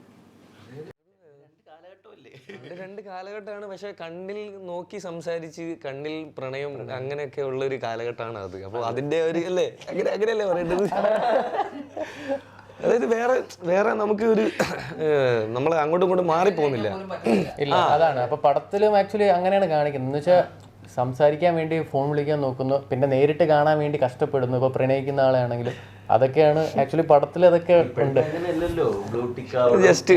രണ്ട് കാലഘട്ടമാണ്. പക്ഷെ കണ്ണിൽ നോക്കി സംസാരിച്ച് കണ്ണിൽ പ്രണയം അങ്ങനെയൊക്കെ ഉള്ള ഒരു കാലഘട്ടമാണ് അത്. അപ്പോൾ അതിന്റെ ഒരു അല്ലേ? അങ്ങനെ അങ്ങനെയല്ലേ പറയേണ്ടത്? അതായത് വേറെ വേറെ നമുക്ക് ഒരു നമ്മൾ നമ്മളെ അങ്ങോട്ടും ഇങ്ങോട്ടും മാറിപ്പോകുന്നില്ല. ഇല്ല അതാണ്. അപ്പൊ പടത്തിലും ആക്ച്വലി അങ്ങനെയാണ് കാണിക്കുന്നത്. എന്ന് വെച്ചാൽ സംസാരിക്കാൻ വേണ്ടി ഫോൺ വിളിക്കാൻ നോക്കുന്നു പിന്നെ നേരിട്ട് കാണാൻ വേണ്ടി കഷ്ടപ്പെടുന്നു. ഇപ്പൊ പ്രണയിക്കുന്ന ആളെയാണെങ്കിലും അതൊക്കെയാണ് ആക്ച്വലി പടത്തിൽ അതൊക്കെ ഉണ്ട്. ജസ്റ്റ്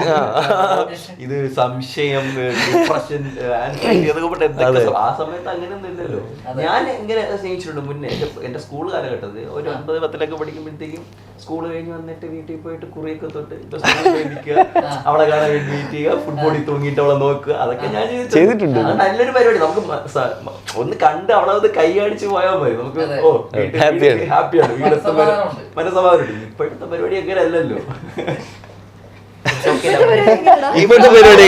ഇത് സംശയം ഡിപ്രഷൻ ആ സമയത്ത് അങ്ങനെയൊന്നുമില്ലല്ലോ ഞാൻ ഇങ്ങനെ സ്നേഹിച്ചിട്ടുണ്ട് മുന്നേ. എന്റെ സ്കൂൾ കാലഘട്ടത്തിൽ ഒരു ഒൻപത് പത്തിലൊക്കെ പഠിക്കുമ്പോഴത്തേക്കും സ്കൂൾ കഴിഞ്ഞ് വന്നിട്ട് വീട്ടിൽ പോയിട്ട് കുറിയൊക്കെ തൊട്ട് പോയി അവളെ കാണാൻ വേണ്ടി വെയിറ്റ് ചെയ്യുക. ഫുട്ബോളിൽ തൂങ്ങിയിട്ട് അവളെ നോക്കുക. അതൊക്കെ ഞാൻ ചെയ്തിട്ടുണ്ട്. നല്ലൊരു പരിപാടി. നമുക്ക് ഒന്ന് കണ്ട് അവളെ ഒന്ന് കൈ അടിച്ച് പോയാൽ മതി. നമുക്ക് ഓ. ഹാപ്പിയാണ് വീടെത്തുമ്പോൾ മനസ്സമാധാനമുണ്ട്. മനസ്സമാധാനമുണ്ട് ഇപ്പോഴത്തെ പരിപാടി അങ്ങനെ അല്ലല്ലോ ഇപ്പോഴത്തെ പരിപാടി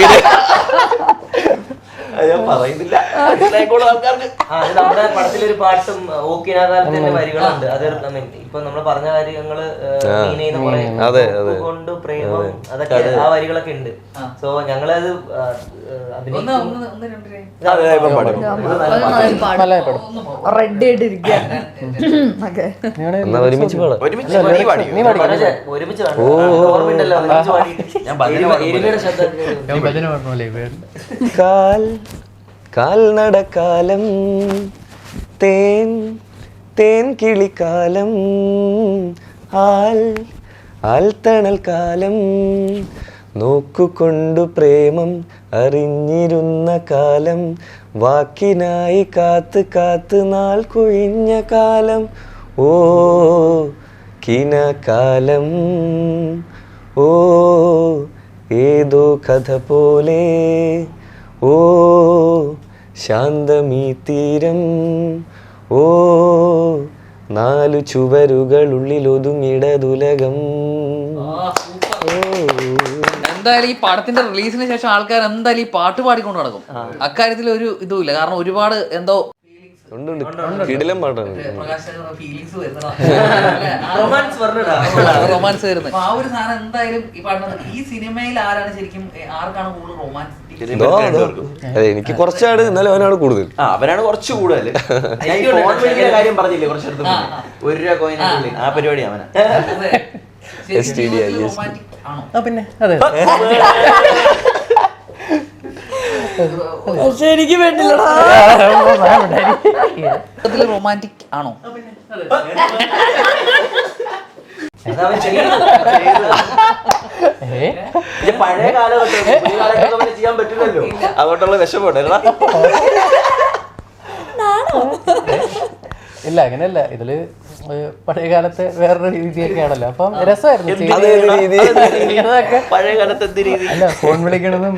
ഞാൻ പറയുന്നില്ല. നമ്മുടെ പടത്തിലൊരു പാട്ടും ഓക്കിനാകാലത്തിന്റെ വരികളുണ്ട്. അത് ഇപ്പൊ നമ്മൾ പറഞ്ഞ കാര്യങ്ങൾ മീൻ ചെയ്യുന്ന കുറെ അതെ, അതെ. കൊണ്ട് പ്രേമം അതൊക്കെ ആ വരികളൊക്കെ ഉണ്ട്. സോ ഞങ്ങളത് ഒരുമിച്ച് പാടാം. ഒരുമിച്ച് ഓർമ്മയുണ്ടല്ലോ ഞാൻ ശബ്ദം. കാൽ കാൽ നടക്കാലം തേൻ തേൻ കിളിക്കാലം ആൽ ആൽത്തണൽ കാലം. നോക്കുകൊണ്ടു പ്രേമം അറിഞ്ഞിരുന്ന കാലം വാക്കിനായി കാത്ത് കാത്ത് നാൾ കൊഴിഞ്ഞ കാലം. ഓ കിനകാലം. ഓ ഏതോ കഥ പോലെ. ഓ ശാന്തമീ തീരം. ഓ നാലു ചുവരുകളുള്ളിൽ ഒതുങ്ങിടതുലകം എന്തായാലും ഈ പടത്തിന്റെ റിലീസിന് ശേഷം ആൾക്കാർ എന്തായാലും ഈ പാട്ട് പാടിക്കൊണ്ട് നടക്കും. അക്കാര്യത്തിൽ ഒരു ഇതുമില്ല. കാരണം ഒരുപാട് എന്തോ ഉണ്ട് ഉണ്ട്. കിടിലം പാട്ടാണ്. റൊമാൻസ് വരുന്നത്. ആ ഒരു സാധനം എന്തായാലും ഈ പാടുന്നത് ഈ സിനിമയിൽ ആരാണ് ശരിക്കും ആർക്കാണ് കൂടുതൽ റൊമാൻസ്. അതെ എനിക്ക് കുറച്ചാണ് എന്നാലും അവനാണ് കൂടുതൽ. ആ അവനാണ് കുറച്ച് കൂടുതൽ കാര്യം പറഞ്ഞില്ലേ കുറച്ചെടുത്ത് ഒരു രൂപ കോയിൻ ആ. പരിപാടി അവനാ. പിന്നെ അതെ. ശരിക്കും വേണ്ടില്ലടാ റൊമാന്റിക് ആണോ? പഴയ കാലഘട്ടം ചെയ്യാൻ പറ്റില്ലല്ലോ. അതുകൊണ്ടുള്ള വിഷമമുണ്ട് അല്ലടാ? ഇല്ല അങ്ങനെയല്ല. ഇതിൽ പഴയ കാലത്തെ വേറൊരു രീതിയൊക്കെ ആണല്ലോ അപ്പം രസമായിരുന്നു അതേ രീതി? ഇതൊക്കെ പഴയ കാലത്തെ എന്ത് രീതി? അല്ല ഫോൺ വിളിക്കണതും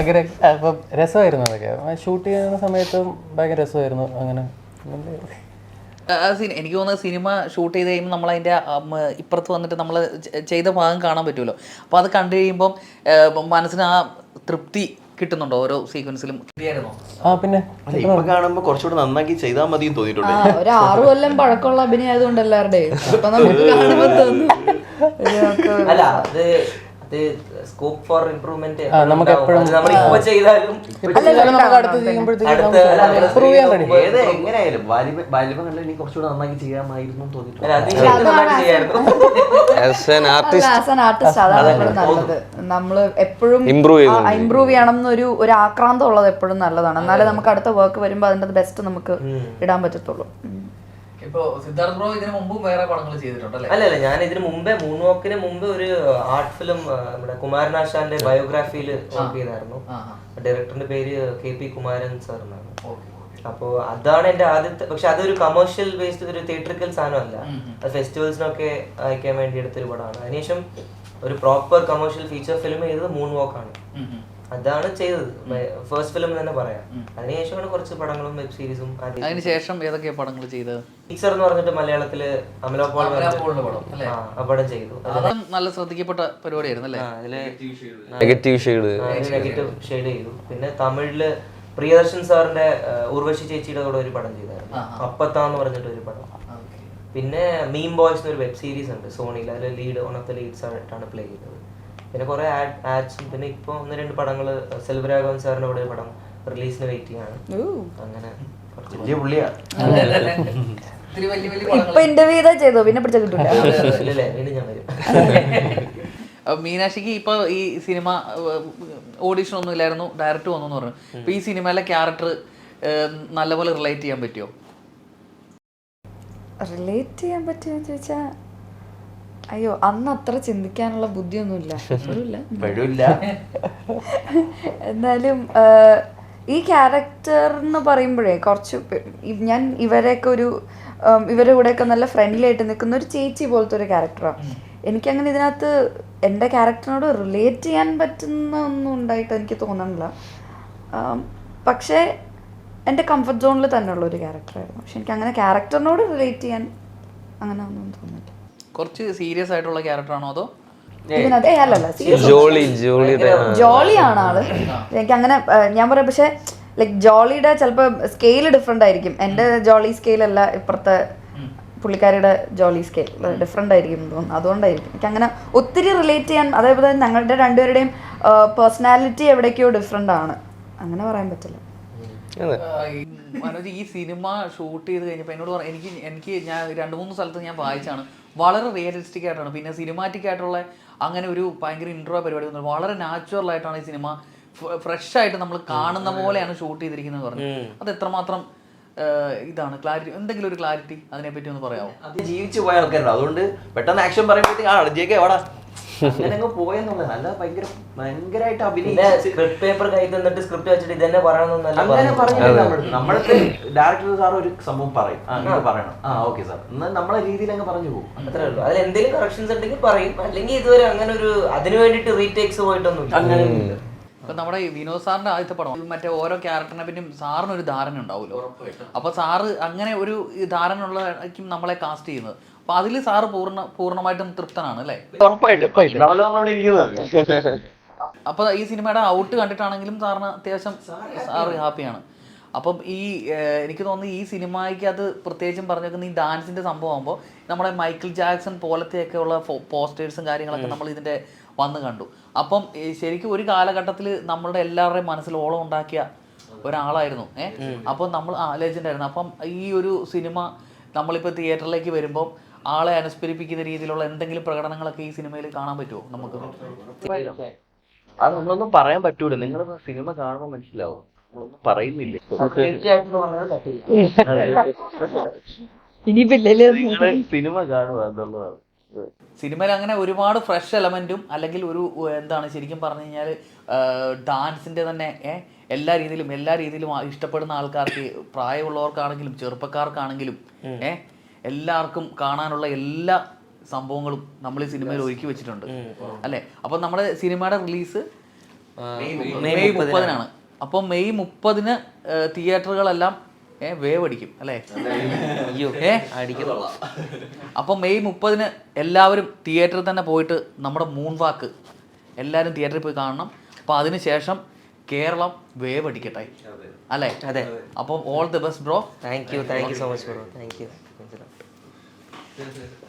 അങ്ങനെ അപ്പം രസമായിരുന്നു അതൊക്കെ. ഷൂട്ട് ചെയ്യുന്ന സമയത്തും ഭയങ്കര രസമായിരുന്നു അങ്ങനെ. എനിക്ക് തോന്നുന്നത് സിനിമ ഷൂട്ട് ചെയ്ത് കഴിയുമ്പോൾ നമ്മൾ അതിന്റെ ഇപ്പുറത്ത് വന്നിട്ട് നമ്മൾ ചെയ്ത ഭാഗം കാണാൻ പറ്റുമല്ലോ. അപ്പോൾ അത് കണ്ടു കഴിയുമ്പം മനസ്സിന് ആ തൃപ്തി കിട്ടുന്നുണ്ടോ ഓരോ സീക്വൻസിലും ആ പിന്നെ. ഇപ്പൊ കാണുമ്പോ കുറച്ചുകൂടെ നന്നാക്കി ചെയ്താൽ മതി തോന്നിയിട്ടുണ്ട്. ഒരു ആറു കൊല്ലം പഴക്കമുള്ള അഭിനയം ആയതുകൊണ്ട് എല്ലാവരുടെയും. അപ്പൊ നമുക്ക് കാണുമ്പോ തോന്നും. അല്ല അത് അത് സ്കോപ്പ് ഫോർ ഇംപ്രൂവ്മെന്റ് നമുക്ക് എപ്പോഴും- നമ്മൾ ഇപ്പൊ ചെയ്താലും ഏത് എങ്ങനെയായാലും ഇനി കുറച്ചുകൂടെ നന്നായി ചെയ്യാമായിരുന്നു തോന്നിയിട്ടുണ്ട്. നമ്മൾ എപ്പോഴും ഇംപ്രൂവ് ചെയ്യണം എന്നൊരു ഒരു ആക്രാന്തം ഉള്ളത് എപ്പോഴും നല്ലതാണ്. എന്നാലേ നമുക്ക് അടുത്ത വർക്ക് വരുമ്പോൾ അതിന്റെ ബെസ്റ്റ് നമുക്ക് ഇടാൻ പറ്റത്തുള്ളൂ. സിദ്ധാർത്ഥ് ബ്രോ ഇതിന് മുമ്പും വേറെ പടങ്ങൾ ചെയ്തിട്ടുണ്ടല്ലേ? അല്ല അല്ല ഞാൻ ഇതിന് മുമ്പേ മൂന്ന് വാക്കിന് മുമ്പ് ഒരു ആർട്ട് ഫിലിം നമ്മുടെ കുമാരനാശാന്റെ ബയോഗ്രാഫിയിൽ വർക്ക് ചെയ്തായിരുന്നു. ഡയറക്ടറിന്റെ പേര് കെ പി കുമാരൻ സാർ എന്നാണ്. അപ്പോൾ അതാണ് എന്റെ ആദ്യത്തെ പക്ഷെ അതൊരു കമേഴ്ഷ്യൽ ബേസ്ഡ് ഒരു തിയേറ്ററിക്കൽ സാധനമല്ല. അത് ഫെസ്റ്റിവൽസിനൊക്കെ അയക്കാൻ വേണ്ടി എടുത്തൊരു പടമാണ്. അതിനുശേഷം ഒരു പ്രോപ്പർ കമേഴ്ഷ്യൽ ഫീച്ചർ ഫിലിം ചെയ്തത് മൂൺ വാക്കാണ് അതാണ് ചെയ്തത്. ഫസ്റ്റ് ഫിലിം തന്നെ പറയാം. അതിനുശേഷമാണ് കുറച്ച് പടങ്ങളും വെബ് സീരീസും അതിനുശേഷം ഏതൊക്കെയാ പടങ്ങൾ ചെയ്തത്? മിക്സർ എന്ന് പറഞ്ഞിട്ട് മലയാളത്തിൽ അമല പോൾ അമല പോളിന്റെ പടം, അല്ലേ? ആ, പടം ചെയ്തു. അതും നല്ല ശ്രദ്ധിക്കപ്പെട്ട പരിപാടിയായിരുന്നു അല്ലേ? അതിൽ നെഗറ്റീവ് ഷെയ്ഡ് നെഗറ്റീവ് ഷെയ്ഡ് ചെയ്തു. പിന്നെ തമിഴിൽ പ്രിയദർശൻ സാറിന്റെ ഉർവശി ചേച്ചിയുടെ കൂടെ ഒരു പടം ചെയ്തായിരുന്നു. അപ്പത്താന്ന് പറഞ്ഞിട്ട് ഒരു പടം. പിന്നെ മീം ബോയ്സ് എന്നൊരു വെബ് സീരീസ് ഉണ്ട്. സോണിയിൽ അതിൽ lead one of the leads ആയിട്ടാണ് പ്ലേ ചെയ്തത്. പിന്നെ കുറെ ആഡ്സും പിന്നെ ഇപ്പൊ ഒന്ന് രണ്ട് പടങ്ങൾ സെൽവരാഘവൻ സാറിന്റെ കൂടെ പടം റിലീസിന് വെയിറ്റിംഗ് ആണ് അങ്ങനെ വലിയ പുള്ളിയാ. ഇത്തിരി വലിയ വലിയ ഇപ്പൊ ഇന്റർവ്യൂ ചെയ്താ ചെയ്തോ? പിന്നെ പിടിച്ച മീനാക്ഷിക്ക് ഇപ്പൊ ഈ സിനിമ ഓഡിഷൻ ഒന്നും ഇല്ലായിരുന്നു. ഡയറക്റ്റ് വന്നു എന്ന് പറഞ്ഞു. ഇപ്പൊ ഈ സിനിമയിലെ ക്യാരക്ടർ നല്ലപോലെ റിലേറ്റ് ചെയ്യാൻ പറ്റുമോ റിലേറ്റ് ചെയ്യാൻ പറ്റുമോ ചോദിച്ചാ അയ്യോ അന്ന് അത്ര ചിന്തിക്കാനുള്ള ബുദ്ധിയൊന്നുമില്ല. ഇപ്പോഴുമില്ല എന്നാലും ഈ ക്യാരക്ടർ എന്ന് പറയുമ്പോഴേ കുറച്ച് ഞാൻ ഇവരെയൊക്കെ ഒരു ഇവരുടെ കൂടെയൊക്കെ നല്ല ഫ്രണ്ട്ലി ആയിട്ട് നിൽക്കുന്ന ഒരു ചേച്ചി പോലത്തെ ഒരു ക്യാരക്ടറാണ് എനിക്കങ്ങനെ ഇതിനകത്ത് എന്റെ ക്യാരക്ടറിനോട് റിലേറ്റ് ചെയ്യാൻ പറ്റുന്ന ഒന്നും ഉണ്ടായിട്ട് എനിക്ക് തോന്നണില്ല. പക്ഷെ പക്ഷേ എന്റെ കംഫർട്ട് സോണിൽ തന്നെയുള്ള ഒരു ക്യാരക്ടറായിരുന്നു. പക്ഷെ എനിക്ക് അങ്ങനെ ക്യാരക്ടറിനോട് റിലേറ്റ് ചെയ്യാൻ അങ്ങനെ ഒന്നും തോന്നില്ല കുറച്ച് സീരിയസ് ആയിട്ടുള്ള ക്യാരക്ടറാണോ അതോ? ഇതിനകത്ത് ഏ അല്ലല്ല serious ജോളി ജോളിയുടെ ജോളിയാണ് ആൾ. എനിക്ക് അങ്ങനെ ഞാൻ പറയാം പക്ഷെ ലൈക്ക് ജോളിയുടെ ചിലപ്പോൾ സ്കെയിൽ ഡിഫറെന്റ് ആയിരിക്കും. എന്റെ ജോളി സ്കെയിൽ അല്ല ഇപ്പുറത്തെ പുള്ളിക്കാരിയുടെ ജോളി സ്കെയിൽ ഡിഫറെന്റ് ആയിരിക്കും തോന്നുന്നു. അതുകൊണ്ടായിരിക്കും. എനിക്ക് അങ്ങനെ ഒത്തിരി റിലേറ്റ് ചെയ്യാൻ അതേപോലെ ഞങ്ങളുടെ രണ്ടുപേരുടെയും പേഴ്സണാലിറ്റി എവിടേക്കോ ഡിഫറെന്റ് ആണ്. അങ്ങനെ പറയാൻ പറ്റില്ല. മനോജ് ഈ സിനിമ ഷൂട്ട് ചെയ്ത് കഴിഞ്ഞപ്പോൾ എന്നോട് പറഞ്ഞു എനിക്ക് എനിക്ക് ഞാൻ രണ്ട് മൂന്ന് സ്ഥലത്ത് ഞാൻ വായിച്ചാണ്. വളരെ റിയലിസ്റ്റിക് ആയിട്ടാണ്. പിന്നെ സിനിമാറ്റിക് ആയിട്ടുള്ള അങ്ങനെ ഒരു ഭയങ്കര ഇൻട്രോ പരിപാടി ഒന്നും വളരെ നാച്ചുറൽ ആയിട്ടാണ് ഈ സിനിമ ഫ്രഷ് ആയിട്ട് നമ്മൾ കാണുന്ന പോലെയാണ് ഷൂട്ട് ചെയ്തിരിക്കുന്നത് പറഞ്ഞു അത് എത്രമാത്രം ഇതാണ്? ക്ലാരിറ്റി എന്തെങ്കിലും ഒരു ക്ലാരിറ്റി അതിനെപ്പറ്റി ഒന്ന് പറയാമോ അത് ജീവിച്ചു പോയ ആൾക്കാരുണ്ട്. അതുകൊണ്ട് പെട്ടെന്ന് ആക്ഷൻ പറയുമ്പോഴത്തേക്ക് ആ ജെ എവിടാ? അങ്ങനെ അങ്ങ് പോയെന്നുള്ളത് അല്ല ഭയങ്കര ഭയങ്കരമായിട്ട് പിന്നെ അഭിനയിച്ച് സ്ക്രിപ്റ്റ് പേപ്പർ കൈ തന്നിട്ട് സ്ക്രിപ്റ്റ് വെച്ചിട്ട് ഇതന്നെ പറയണമെന്നല്ല അങ്ങനെ. പറഞ്ഞില്ല ഡയറക്ടർ സാർ ഒരു സംഭവം പറയും. ആ ഇത് പറയണം. ആ ഓക്കെ സാർ എന്നാൽ നമ്മളെ രീതിയിൽ അങ്ങ് പറഞ്ഞു പോകും. അത്രേ ഉള്ളൂ. അതിൽ എന്തെങ്കിലും കറക്ഷൻസ് ഉണ്ടെങ്കിൽ പറയും. അല്ലെങ്കിൽ ഇതുവരെ അങ്ങനെ ഒരു അതിന് വേണ്ടിയിട്ട് റീടേക്സ് പോയിട്ടൊന്നും അങ്ങനെ ഇപ്പൊ നമ്മുടെ വിനോദ് സാറിന്റെ ആദ്യത്തെ പടം മറ്റേ ഓരോ ക്യാരക്ടറിനെ പിന്നെയും സാറിന് ഒരു ധാരണ ഉണ്ടാവുമല്ലോ. അപ്പൊ സാറ് അങ്ങനെ ഒരു ധാരണ ഉള്ളതായിരിക്കും നമ്മളെ കാസ്റ്റ് ചെയ്യുന്നത്. അപ്പൊ അതിൽ സാറ് പൂർണ പൂർണമായിട്ടും തൃപ്തനാണ് അല്ലേ? അപ്പൊ ഈ സിനിമയുടെ ഔട്ട് കണ്ടിട്ടാണെങ്കിലും സാറിന് അത്യാവശ്യം സാറ് ഹാപ്പിയാണ്. അപ്പം ഈ എനിക്ക് തോന്നുന്നു ഈ സിനിമയ്ക്ക് അത് പ്രത്യേകിച്ചും പറഞ്ഞേക്കുന്ന ഈ ഡാൻസിന്റെ സംഭവം ആകുമ്പോൾ നമ്മുടെ മൈക്കിൾ ജാക്സൺ പോലത്തെയൊക്കെ ഉള്ള പോസ്റ്റേഴ്സും കാര്യങ്ങളൊക്കെ നമ്മൾ ഇതിന്റെ വന്ന് കണ്ടു. അപ്പം ശരിക്കും ഒരു കാലഘട്ടത്തിൽ നമ്മളുടെ എല്ലാവരുടെയും മനസ്സിൽ ഓളം ഉണ്ടാക്കിയ ഒരാളായിരുന്നു ഏഹ് അപ്പം നമ്മൾ ആ ലെജൻഡ് ആയിരുന്നു. അപ്പം ഈ ഒരു സിനിമ നമ്മളിപ്പോൾ തിയേറ്ററിലേക്ക് വരുമ്പോൾ ആളെ അനുസ്മരിപ്പിക്കുന്ന രീതിയിലുള്ള എന്തെങ്കിലും പ്രകടനങ്ങളൊക്കെ ഈ സിനിമയിൽ കാണാൻ പറ്റുമോ? നമുക്ക് അത് നമ്മളൊന്നും പറയാൻ പറ്റൂല. നിങ്ങൾ സിനിമ കാണുമ്പോൾ മനസ്സിലാവും. നമ്മളൊന്നും പറയുന്നില്ല. സിനിമ കാണുക എന്നുള്ളതാണ്. സിനിമയിൽ അങ്ങനെ ഒരുപാട് ഫ്രഷ് എലമെന്റും അല്ലെങ്കിൽ ഒരു എന്താണ് ശരിക്കും പറഞ്ഞു കഴിഞ്ഞാൽ ഡാൻസിന്റെ തന്നെ എല്ലാ രീതിയിലും എല്ലാ രീതിയിലും ഇഷ്ടപ്പെടുന്ന ആൾക്കാർക്ക് പ്രായമുള്ളവർക്കാണെങ്കിലും ചെറുപ്പക്കാർക്കാണെങ്കിലും ഏ എല്ലാവർക്കും കാണാനുള്ള എല്ലാ സംഭവങ്ങളും നമ്മൾ ഈ സിനിമയിൽ ഒരുക്കി വെച്ചിട്ടുണ്ട്. അല്ലേ? അപ്പം നമ്മുടെ സിനിമയുടെ റിലീസ് മെയ് മുപ്പതിനാണ്. അപ്പോൾ മെയ് മുപ്പതിന് തിയേറ്ററുകളെല്ലാം ഏ വേവ് അടിക്കും അല്ലേ ഏ? അപ്പം മെയ് മുപ്പതിന് എല്ലാവരും തിയേറ്ററിൽ തന്നെ പോയിട്ട് നമ്മുടെ മൂൺ വാക്ക് എല്ലാവരും തിയേറ്ററിൽ പോയി കാണണം. അപ്പോൾ അതിന് ശേഷം കേരളം വേവ് അടിക്കട്ടെ അല്ലേ? അതെ. അപ്പം all the best bro thank you thank you so much bro thank you 对对